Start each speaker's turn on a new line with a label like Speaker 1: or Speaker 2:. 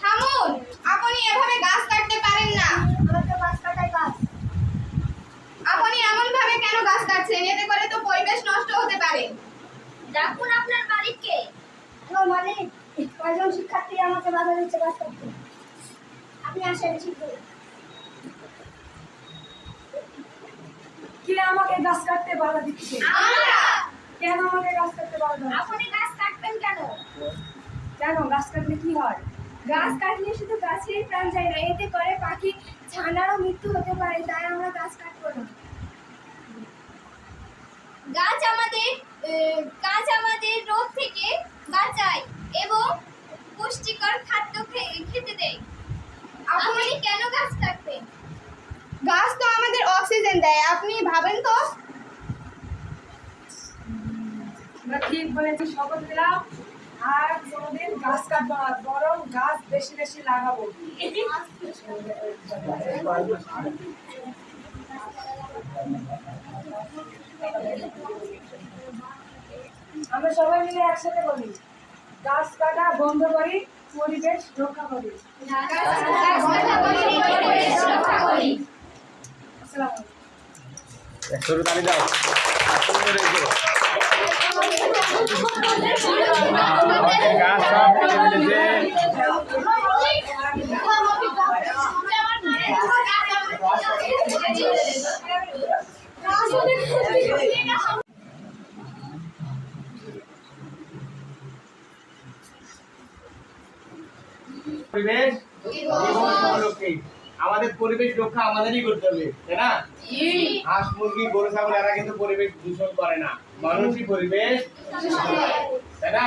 Speaker 1: থামুন আপনি এভাবে গাছ কাটতে পারেন না।
Speaker 2: আমার তো গাছ কাটাই কাজ
Speaker 1: আপনি এমন ভাবে কেন গাছ কাটছেন? এতে করে তো পরিবেশ নষ্ট হতে পারে।
Speaker 2: ডাকুন আপনার মালিককে। আমার মালিক কয়জন শিক্ষার্থী আমাকে বাধা দিচ্ছে গাছ কাটতে। আপনি আসেন ঠিক
Speaker 3: কে আমাকে গাছ কাটতে বাধা দিচ্ছে?
Speaker 1: আমরা
Speaker 3: কেন আমাকে গাছ কাটতে দিচ্ছে?
Speaker 2: আপনি গাছ কাটবেন কেন?
Speaker 3: কেন? গাছ কাটলে কি হয়?
Speaker 2: গাছ কাটলে শুধু গাছেরই প্রাণ যায় না এতে করে পাখি ছানারও মৃত্যু হতে পারে তাই আমরা গাছ কাটবো না। গাছ আমাদের গাছ আমাদের রোগ থেকে বাঁচায় এবং পুষ্টিকর খাদ্য খেতে দেয়। আপনি কেন গাছ কাটবেন?
Speaker 1: গাছ তো আমাদের অক্সিজেন দেয় আপনি ভাবেন তো?
Speaker 3: আমরা ঠিক বলেছি, শপথ দিলাম আর কোনোদিন গাছ কাটবো না, বরং গাছ বেশি বেশি লাগাবো। আমরা সবাই মিলে একসাথে বলি, গাছ কাটা বন্ধ করি, পরিবেশ রক্ষা করি।
Speaker 2: গাছ কাটা বন্ধ করে পরিবেশ রক্ষা করি
Speaker 3: আসসালামু
Speaker 4: গাছ সব কেটে ফেলেছে পরিবেশ জীবন সংরক্ষণ। আমাদের পরিবেশ রক্ষা আমাদেরই করতে হবে তাই না? হাঁস মুরগি গরু ছাগল এরা কিন্তু পরিবেশ দূষণ করে না। মানুষই পরিবেশ তাই না?